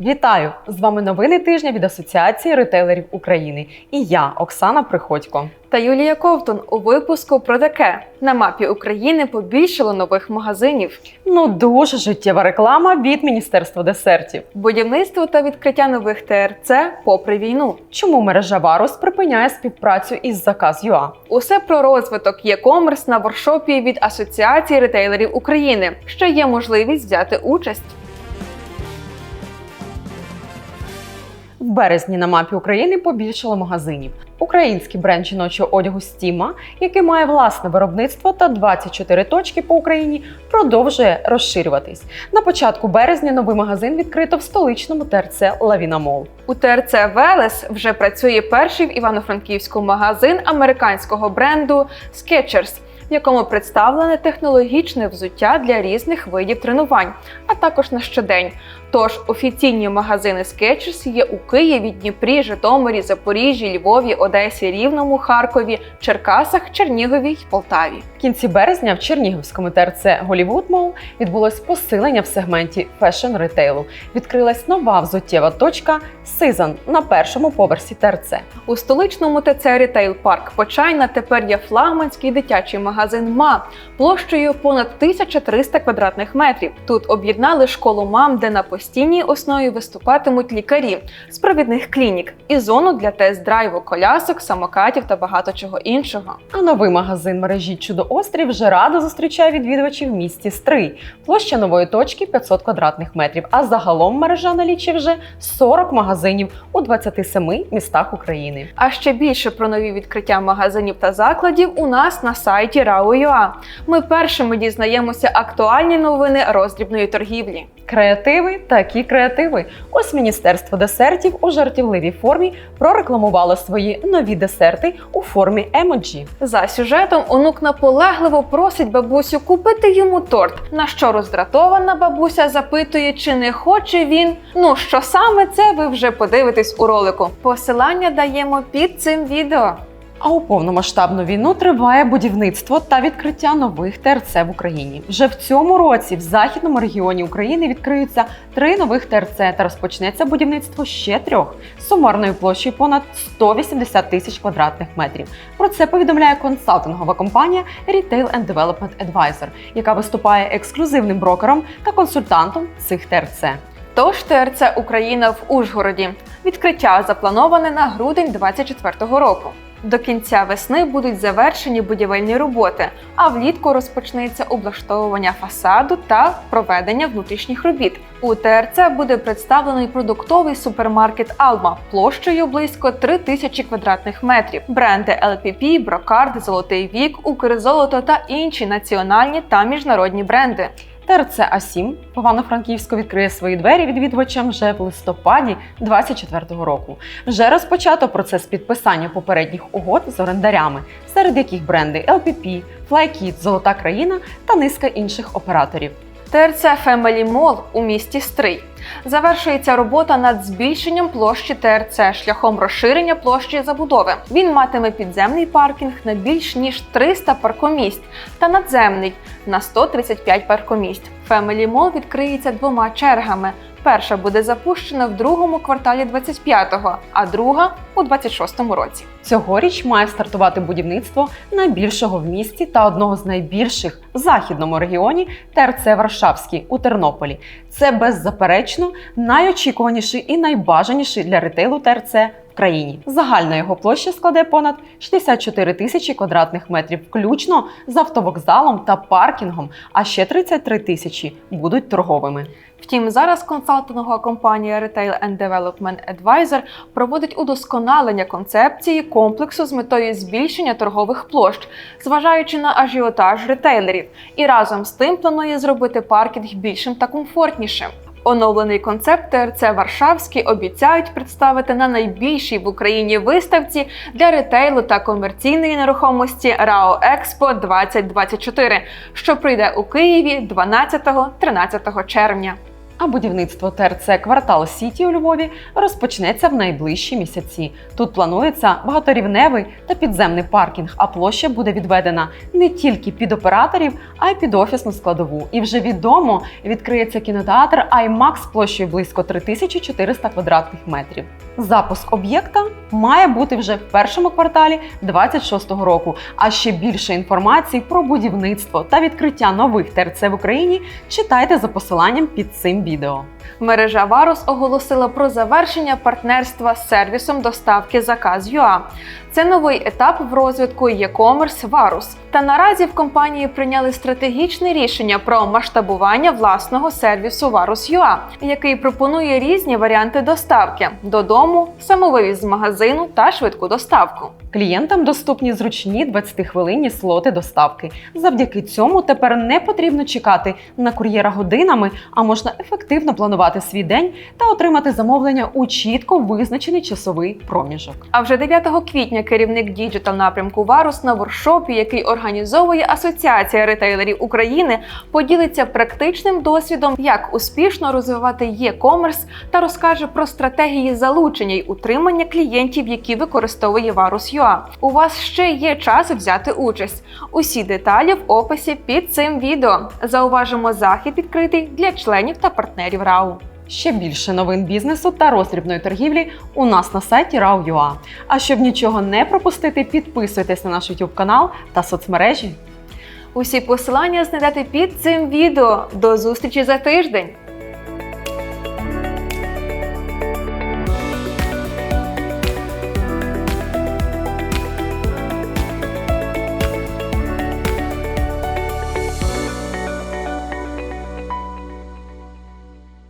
Вітаю! З вами новини тижня від Асоціації ретейлерів України. І я, Оксана Приходько. Та Юлія Ковтун у випуску про таке на мапі України побільшало нових магазинів. Ну дуже життєва реклама від Міністерства десертів. Будівництво та відкриття нових ТРЦ попри війну. Чому мережа Варус припиняє співпрацю із Заказ.ЮА? Усе про розвиток e-commerce на воркшопі від Асоціації ретейлерів України, що є можливість взяти участь. Березні на мапі України побільшало магазинів. Український бренд жіночого одягу Стіма, який має власне виробництво та 24 точки по Україні, продовжує розширюватись. На початку березня новий магазин відкрито в столичному ТРЦ Лавіна Мол. У ТРЦ Велес вже працює перший в Івано-Франківську магазин американського бренду Skechers, в якому представлене технологічне взуття для різних видів тренувань, а також на щодень. Тож офіційні магазини Skechers є у Києві, Дніпрі, Житомирі, Запоріжжі, Львові, Одесі, Рівному, Харкові, Черкасах, Чернігові й Полтаві. В кінці березня в Чернігівському ТРЦ Голівуд Мол відбулось посилення в сегменті фешн ретейлу. Відкрилась нова взуттєва точка Сезон на першому поверсі ТРЦ. У столичному ТЦ Рітейл Парк Почайна тепер є флагманський дитячий магазин МА площею понад 1300 квадратних метрів. Тут об'єднали школу мам, де на постійній основі виступатимуть лікарі з провідних клінік і зону для тест-драйву колясок, самокатів та багато чого іншого. А новий магазин мережі Чудо Острів вже радо зустрічає відвідувачів в місті Стрий. Площа нової точки 500 квадратних метрів. А загалом мережа налічує вже 40 магазинів у 27 містах України. А ще більше про нові відкриття магазинів та закладів у нас на сайті RAO.ua. Ми першими дізнаємося актуальні новини роздрібної торгівлі. Креативи такі креативи. Ось міністерство десертів у жартівливій формі прорекламувало свої нові десерти у формі емоджі. За сюжетом онук наполегливо просить бабусю купити йому торт. На що роздратована бабуся запитує, чи не хоче він. Ну що саме це ви вже подивитесь у ролику. Посилання даємо під цим відео. А у повномасштабну війну триває будівництво та відкриття нових ТРЦ в Україні. Вже в цьому році в західному регіоні України відкриються три нових ТРЦ та розпочнеться будівництво ще трьох з сумарною площею понад 180 тисяч квадратних метрів. Про це повідомляє консалтингова компанія Retail and Development Advisor, яка виступає ексклюзивним брокером та консультантом цих ТРЦ. Тож ТРЦ Україна в Ужгороді. Відкриття заплановане на грудень 2024 року. До кінця весни будуть завершені будівельні роботи, а влітку розпочнеться облаштовування фасаду та проведення внутрішніх робіт. У ТРЦ буде представлений продуктовий супермаркет Алма площею близько 3 тисячі квадратних метрів. Бренди LPP, Брокард, Золотий вік, Укрзолото та інші національні та міжнародні бренди. ТРЦ А7 в Івано-Франківську відкриє свої двері відвідувачам вже в листопаді 2024 року. Вже розпочато процес підписання попередніх угод з орендарями, серед яких бренди LPP, Flykit, Золота країна та низка інших операторів. ТРЦ Family Mall у місті Стрий. Завершується робота над збільшенням площі ТРЦ шляхом розширення площі забудови. Він матиме підземний паркінг на більш ніж 300 паркомісць та надземний на 135 паркомість. Family Mall відкриється двома чергами. Перша буде запущена в другому кварталі 25-го, а друга у 26-му році. Цьогоріч має стартувати будівництво найбільшого в місті та одного з найбільших в західному регіоні ТРЦ Варшавський у Тернополі. Це беззаперечно найочікуваніший і найбажаніший для ретейлу ТРЦ країні. Загальна його площа складе понад 64 тисячі квадратних метрів, включно з автовокзалом та паркінгом, а ще 33 тисячі будуть торговими. Втім, зараз консалтингова компанія Retail and Development Advisor проводить удосконалення концепції комплексу з метою збільшення торгових площ, зважаючи на ажіотаж ретейлерів, і разом з тим планує зробити паркінг більшим та комфортнішим. Оновлений концепт ТРЦ Варшавський обіцяють представити на найбільшій в Україні виставці для ретейлу та комерційної нерухомості РАО Експо 2024, що прийде у Києві 12-13 червня. А будівництво ТРЦ квартал Сіті у Львові розпочнеться в найближчі місяці. Тут планується багаторівневий та підземний паркінг, а площа буде відведена не тільки під операторів, а й під офісну складову. І вже відомо відкриється кінотеатр IMAX площею близько 3400 квадратних метрів. Запуск об'єкта має бути вже в першому кварталі 26-го року. А ще більше інформації про будівництво та відкриття нових ТРЦ в Україні читайте за посиланням під цим відео. Мережа Варус оголосила про завершення партнерства з сервісом доставки Заказ.ua. Це новий етап в розвитку e-commerce Варус. Та наразі в компанії прийняли стратегічне рішення про масштабування власного сервісу Varus.ua, який пропонує різні варіанти доставки додому, самовивіз з магазину та швидку доставку. Клієнтам доступні зручні 20-хвилинні слоти доставки. Завдяки цьому тепер не потрібно чекати на кур'єра годинами, а можна ефективно планувати свій день та отримати замовлення у чітко визначений часовий проміжок. А вже 9 квітня керівник діджитал напрямку Варус на воркшопі, який організовує Асоціація ретейлерів України, поділиться практичним досвідом, як успішно розвивати e-commerce та розкаже про стратегії залучення й утримання клієнтів, які використовує Varus.ua. У вас ще є час взяти участь. Усі деталі в описі під цим відео. Зауважимо захід відкритий для членів та партнерів РАУ. Ще більше новин бізнесу та роздрібної торгівлі у нас на сайті RAU.ua. А щоб нічого не пропустити, підписуйтесь на наш YouTube канал та соцмережі. Усі посилання знайдете під цим відео. До зустрічі за тиждень!